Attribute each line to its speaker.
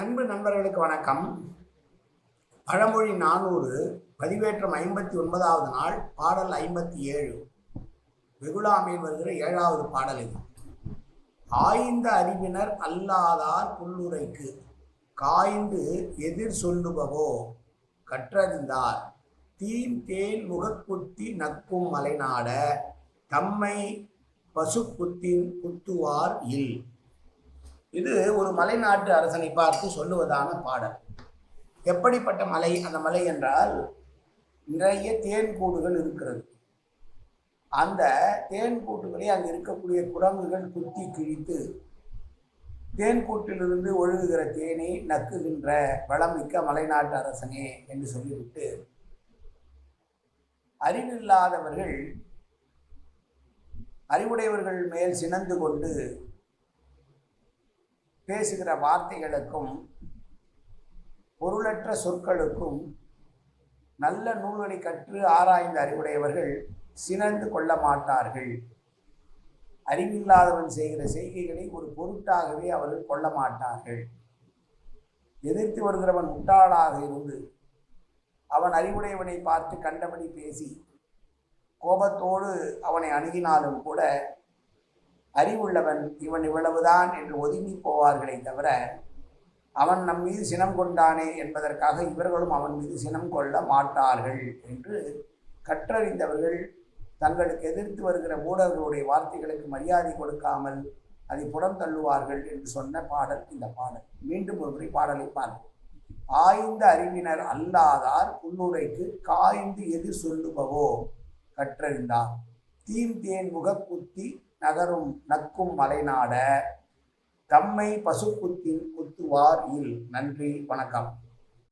Speaker 1: அன்பு நண்பர்களுக்கு வணக்கம். பழமொழி நானூறு பதிவேற்றம் ஐம்பத்தி ஒன்பதாவது நாள் பாடல் ஐம்பத்தி ஏழு. வெகுளாமையில் வருகிற ஏழாவது பாடல் இது. ஆய்ந்த அறிவினர் அல்லாதார் புல்லுரைக்கு காய்ந்து எதிர் சொல்லுபவோ கற்றறிந்தார். தீம் தேன் முகக்குத்தி நக்கும் மலைநாட தம்மை பசுக்குத்தின் குத்துவார் இல். இது ஒரு மலைநாட்டு அரசனை பார்த்து சொல்லுவதான பாடல். எப்படிப்பட்ட மலை? அந்த மலை என்றால் நிறைய தேன் கூடுகள் இருக்கிறது. அந்த தேன் கூட்டுகளை அங்கு இருக்கக்கூடிய குரங்குகள் குத்தி கிழித்து தேன் கூட்டிலிருந்து ஒழுகுகிற தேனை நக்குகின்ற வளமிக்க மலைநாட்டு அரசனே என்று சொல்லிவிட்டு அறிவில்லாதவர்கள் அறிவுடையவர்கள் மேல் சினந்து கொண்டு பேசுகிற வார்த்தைகளுக்கும் பொருளற்ற சொற்களுக்கும் நல்ல நூல்களை கற்று ஆராய்ந்த அறிவுடையவர்கள் சினந்து கொள்ள மாட்டார்கள். அறிவில்லாதவன் செய்கிற செய்கைகளை ஒரு பொருட்டாகவே அவர்கள் கொள்ள மாட்டார்கள். எதிர்த்து வருகிறவன் முட்டாளாக இருந்து அவன் அறிவுடையவனை பார்த்து கண்டபடி பேசி கோபத்தோடு அவனை அணுகினாலும் கூட அறிவுள்ளவன் இவன் இவ்வளவுதான் என்று ஒதுங்கி போவார்களே தவிர அவன் நம் மீது சினம் கொண்டானே என்பதற்காக இவர்களும் அவன் மீது சினம் கொள்ள மாட்டார்கள் என்று கற்றறிந்தவர்கள் தங்களுக்கு எதிர்த்து வருகிற மூடர்களுடைய வார்த்தைகளுக்கு மரியாதை கொடுக்காமல் அதை புறம் தள்ளுவார்கள் என்று சொன்ன பாடல் இந்த பாடல். மீண்டும் ஒருமுறை பாடலை பாருங்கள் ஆய்ந்த அறிவினர் அல்லாதார் புல்லுரைக்கு காய்ந்து எது சொல்லுபவோ கற்றறிந்தார். தீம் தேன் முகக்குத்தி நகரும் நக்கும் மலைநாட தம்மை பசுக்குத்தின் குத்துவார் இல். நன்றி வணக்கம்.